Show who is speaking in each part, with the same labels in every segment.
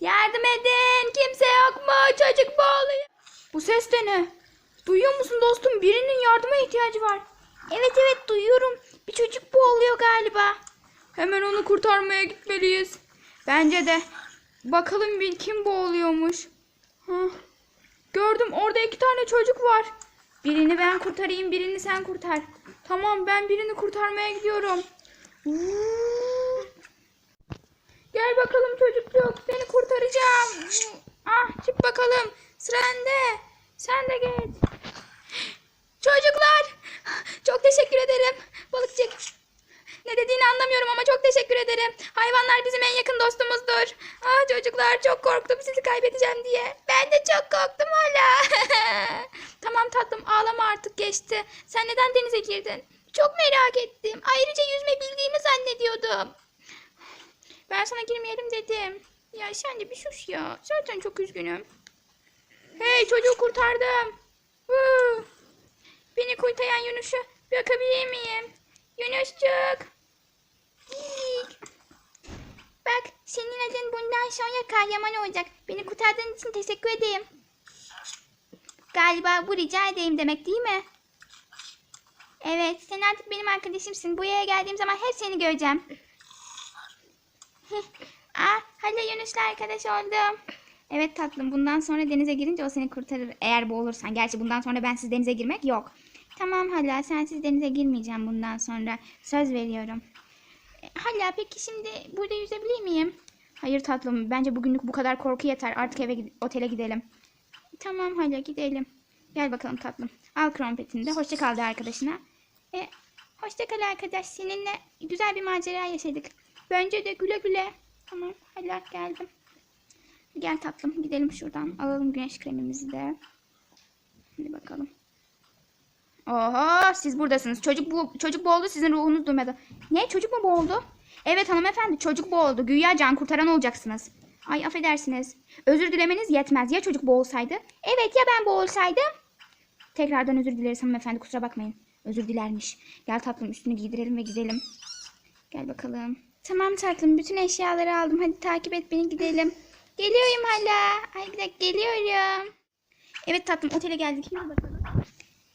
Speaker 1: Yardım edin. Kimse yok mu? Çocuk boğuluyor. Bu ses de ne? Duyuyor musun dostum? Birinin yardıma ihtiyacı var. Evet evet duyuyorum. Bir çocuk boğuluyor galiba. Hemen onu kurtarmaya gitmeliyiz. Bence de. Bakalım bir kim boğuluyormuş. Hah. Gördüm orada iki tane çocuk var. Birini ben kurtarayım, birini sen kurtar. Tamam ben birini kurtarmaya gidiyorum. Vuuu. Gel bakalım çocukcuk seni kurtaracağım. Ah çık bakalım sıra sende. Sen de geç. Çocuklar çok teşekkür ederim balıkçık. Ne dediğini anlamıyorum ama çok teşekkür ederim. Hayvanlar bizim en yakın dostumuzdur. Ah çocuklar çok korktum sizi kaybedeceğim diye. Ben de çok korktum hala. tamam tatlım ağlama artık geçti. Sen neden denize girdin? Çok merak ettim. Ayrıca yüzme zannediyordum. Ben sana girmeyelim dedim. Ya sen de bir sus ya. Zaten çok üzgünüm. Hey çocuğu kurtardım. Huu. Beni kurtaran Yunus'u bırakabilir miyim? Yunuscuk. Bak senin adın bundan sonra kahraman olacak. Beni kurtardığın için teşekkür ederim. Galiba bu rica edeyim demek değil mi? Evet sen artık benim arkadaşımsın. Bu yere geldiğim zaman hep seni göreceğim. Aa, hadi Yunus'la arkadaş oldum. Evet tatlım bundan sonra denize girince o seni kurtarır eğer boğulursan. Gerçi bundan sonra bensiz denize girmek yok. Tamam hala sensiz denize girmeyeceğim bundan sonra. Söz veriyorum. E, Hala peki şimdi burada yüzebilir miyim? Hayır tatlım bence bugünlük bu kadar korku yeter. Artık eve otele gidelim. Tamam hala gidelim. Gel bakalım tatlım. Al krompetini de. Hoşça kal de arkadaşına. E, hoşça kal arkadaş. Seninle güzel bir macera yaşadık. Bence de güle güle. Tamam hala geldim. Gel tatlım gidelim şuradan. Alalım güneş kremimizi de. Hadi bakalım. Oho siz buradasınız. Çocuk bu çocuk boğuldu sizin ruhunuz duymadı. Ne çocuk mu boğuldu? Evet hanımefendi çocuk boğuldu. Güya can kurtaran olacaksınız. Ay affedersiniz. Özür dilemeniz yetmez. Ya çocuk boğulsaydı? Evet ya ben boğulsaydım? Tekrardan özür dileriz hanımefendi kusura bakmayın. Özür dilermiş. Gel tatlım üstünü giydirelim ve gidelim. Gel bakalım. Tamam tatlım bütün eşyaları aldım. Hadi takip et beni gidelim. Geliyorum hala. Ay bir dakika geliyorum. Evet tatlım otele geldik. Hadi bakalım.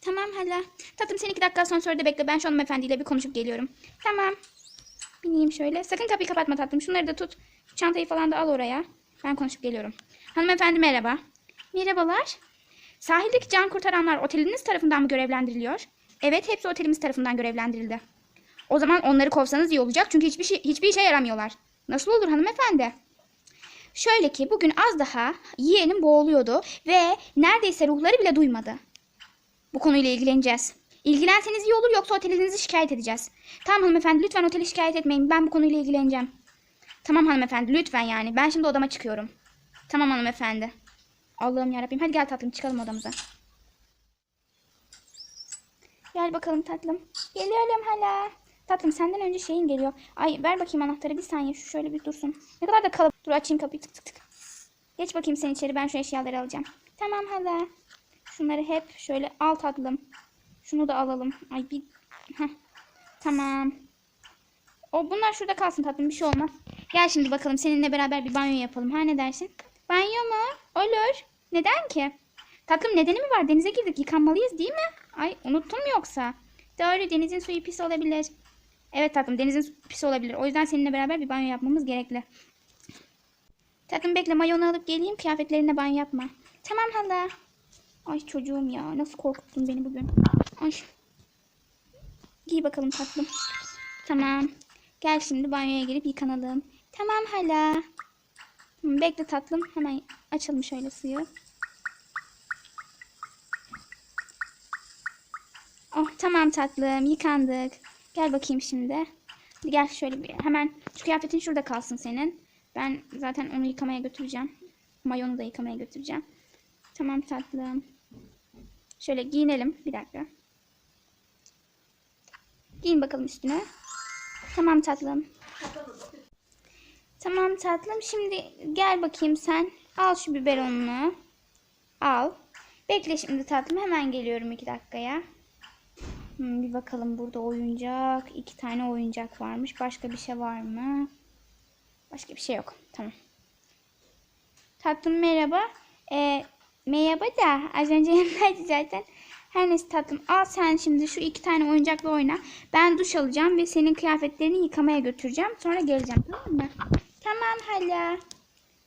Speaker 1: Tamam hala. Tatlım sen iki dakika da bekle. Ben şu hanımefendiyle bir konuşup geliyorum. Tamam. Bineyim şöyle. Sakın kapıyı kapatma tatlım. Şunları da tut. Şu çantayı falan da al oraya. Ben konuşup geliyorum. Hanımefendi merhaba. Merhabalar. Sahildeki can kurtaranlar oteliniz tarafından mı görevlendiriliyor? Evet hepsi otelimiz tarafından görevlendirildi. O zaman onları kovsanız iyi olacak çünkü hiçbir şey, hiçbir işe yaramıyorlar. Nasıl olur hanımefendi? Şöyle ki bugün az daha yeğenim boğuluyordu ve neredeyse ruhları bile duymadı. Bu konuyla ilgileneceğiz. İlgilenseniz iyi olur yoksa otelinizi şikayet edeceğiz. Tamam hanımefendi lütfen oteli şikayet etmeyin. Ben bu konuyla ilgileneceğim. Tamam hanımefendi lütfen yani. Ben şimdi odama çıkıyorum. Tamam hanımefendi. Allah'ım yarabbim. Hadi gel tatlım çıkalım odamıza. Gel bakalım tatlım. Geliyorum hala. Tatlım senden önce şeyin geliyor. Ay ver bakayım anahtarı bir saniye şu şöyle bir dursun. Ne kadar da kalabalık. Dur açayım kapıyı tık tık tık. Geç bakayım sen içeri ben şu eşyaları alacağım. Tamam hala. Şunları hep şöyle al tatlım. Şunu da alalım. Ay bir... Heh. Tamam. O bunlar şurada kalsın tatlım bir şey olmaz. Gel şimdi bakalım seninle beraber bir banyo yapalım. Ha ne dersin? Banyo mu? Olur. Neden ki? Tatlım nedeni mi var? Denize girdik. Yıkanmalıyız değil mi? Ay unuttum yoksa? Doğru denizin suyu pis olabilir. Evet tatlım denizin pis olabilir. O yüzden seninle beraber bir banyo yapmamız gerekli. Tatlım bekle mayonu alıp geleyim. Kıyafetlerine banyo yapma. Tamam hala. Ay çocuğum ya nasıl korkuttun beni bugün. Ay. Giy bakalım tatlım. Tamam. Gel şimdi banyoya girip yıkanalım. Tamam hala. Bekle tatlım. Hemen açalım şöyle suyu. Oh tamam tatlım yıkandık. Gel bakayım şimdi. Hadi gel şöyle bir hemen şu kıyafetin şurada kalsın senin. Ben zaten onu yıkamaya götüreceğim. Mayonu da yıkamaya götüreceğim. Tamam tatlım. Şöyle giyinelim. Bir dakika. Giyin bakalım üstüne. Tamam tatlım. Tamam tatlım. Şimdi gel bakayım sen. Al şu biberonunu. Al. Bekle şimdi tatlım. Hemen geliyorum iki dakikaya. Hmm, bir bakalım burada oyuncak. iki tane oyuncak varmış. Başka bir şey var mı? Başka bir şey yok. Tamam. Tatlım merhaba. Ee, merhaba da az önce yanımdaydı zaten. Her neyse tatlım al sen şimdi şu iki tane oyuncakla oyna. Ben duş alacağım ve senin kıyafetlerini yıkamaya götüreceğim. Sonra geleceğim tamam mı? Tamam hala.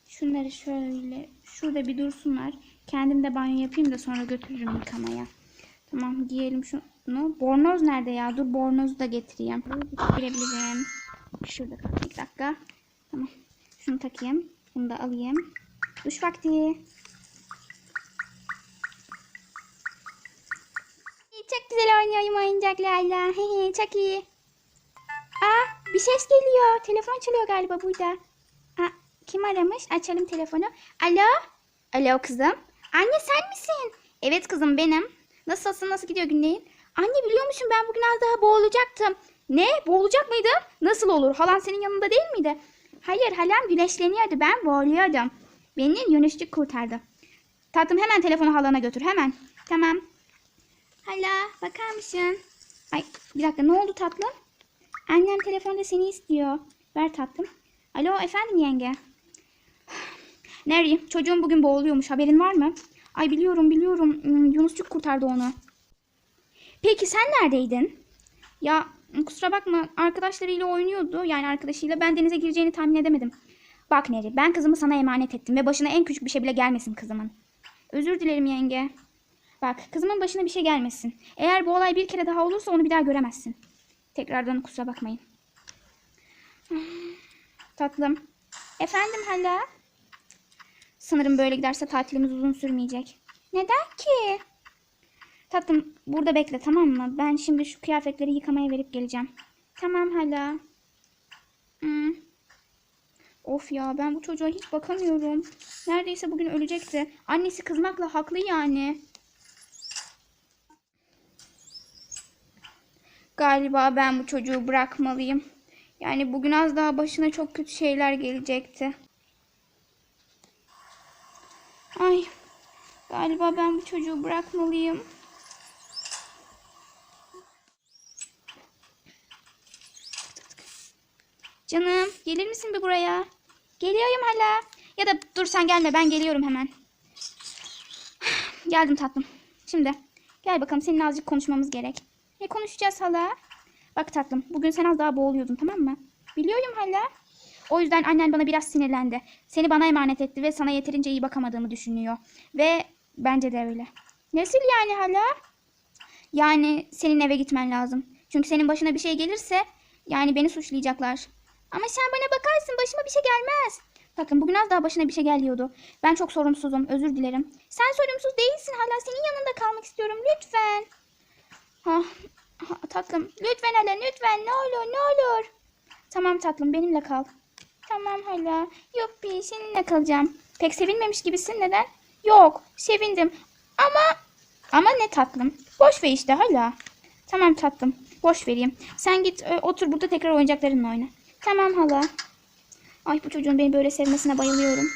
Speaker 1: Şunları şöyle şurada bir dursunlar. Kendim de banyo yapayım da sonra götürürüm yıkamaya. Tamam giyelim şunu. Bornoz nerede ya? Dur bornozu da getireyim. Girebilirim. Şurada. Bir dakika. Tamam. Şunu takayım. Bunu da alayım. Duş vakti. Çok güzel oynuyorum oyuncaklarla. Çok iyi. Aa bir ses geliyor. Telefon çalıyor galiba burada. Aa, kim aramış? Açalım telefonu. Alo? Alo kızım. Anne sen misin? Evet kızım benim. Nasılsın? Nasıl gidiyor günlerin? Anne biliyor musun ben bugün az daha boğulacaktım. Ne? Boğulacak mıydın? Nasıl olur? Halan senin yanında değil miydi? Hayır halam güneşleniyordu. Ben boğuluyordum. Beni Yunusçuk kurtardı. Tatlım hemen telefonu halana götür. Hemen. Tamam. Hala bakar mısın? Ay bir dakika ne oldu tatlım? Annem telefonda seni istiyor. Ver tatlım. Alo efendim yenge. Nereye? Çocuğum bugün boğuluyormuş. Haberin var mı? Ay biliyorum biliyorum. Hmm, Yunusçuk kurtardı onu. Peki sen neredeydin? Ya kusura bakma arkadaşlarıyla oynuyordu. Yani arkadaşıyla ben denize gireceğini tahmin edemedim. Bak Neri ben kızımı sana emanet ettim ve başına en küçük bir şey bile gelmesin kızımın. Özür dilerim yenge. Bak kızımın başına bir şey gelmesin. Eğer bu olay bir kere daha olursa onu bir daha göremezsin. Tekrardan kusura bakmayın. Tatlım. Efendim hala? Sanırım böyle giderse tatilimiz uzun sürmeyecek. Neden ki? Tatlım burada bekle tamam mı? Ben şimdi şu kıyafetleri yıkamaya verip geleceğim. Tamam hala. Hmm. Of ya ben bu çocuğa hiç bakamıyorum. Neredeyse bugün ölecekti. Annesi kızmakla haklı yani. Galiba ben bu çocuğu bırakmalıyım. Yani bugün az daha başına çok kötü şeyler gelecekti. Ay, galiba ben bu çocuğu bırakmalıyım. Canım, gelir misin bir buraya? Geliyorum hala. Ya da dur sen gelme, ben geliyorum hemen. Geldim tatlım. Şimdi gel bakalım seninle azıcık konuşmamız gerek. Ne konuşacağız hala? Bak tatlım bugün sen az daha boğuluyordun tamam mı? Biliyorum hala. O yüzden annen bana biraz sinirlendi. Seni bana emanet etti ve sana yeterince iyi bakamadığımı düşünüyor. Ve bence de öyle. Nasıl yani hala? Yani senin eve gitmen lazım. Çünkü senin başına bir şey gelirse yani beni suçlayacaklar. Ama sen bana bakarsın başıma bir şey gelmez. Bakın bugün az daha başına bir şey geliyordu. Ben çok sorumsuzum özür dilerim. Sen sorumsuz değilsin hala senin yanında kalmak istiyorum lütfen. Ha, ha, tatlım lütfen hala lütfen ne olur ne olur. Tamam tatlım benimle kal. Tamam hala. Yuppi seninle kalacağım. Pek sevinmemiş gibisin neden? Yok sevindim. Ama ama ne tatlım. Boş ver işte hala. Tamam tatlım. Boş vereyim. Sen git ö, otur burada tekrar oyuncaklarınla oyna. Tamam hala. Ay bu çocuğun beni böyle sevmesine bayılıyorum.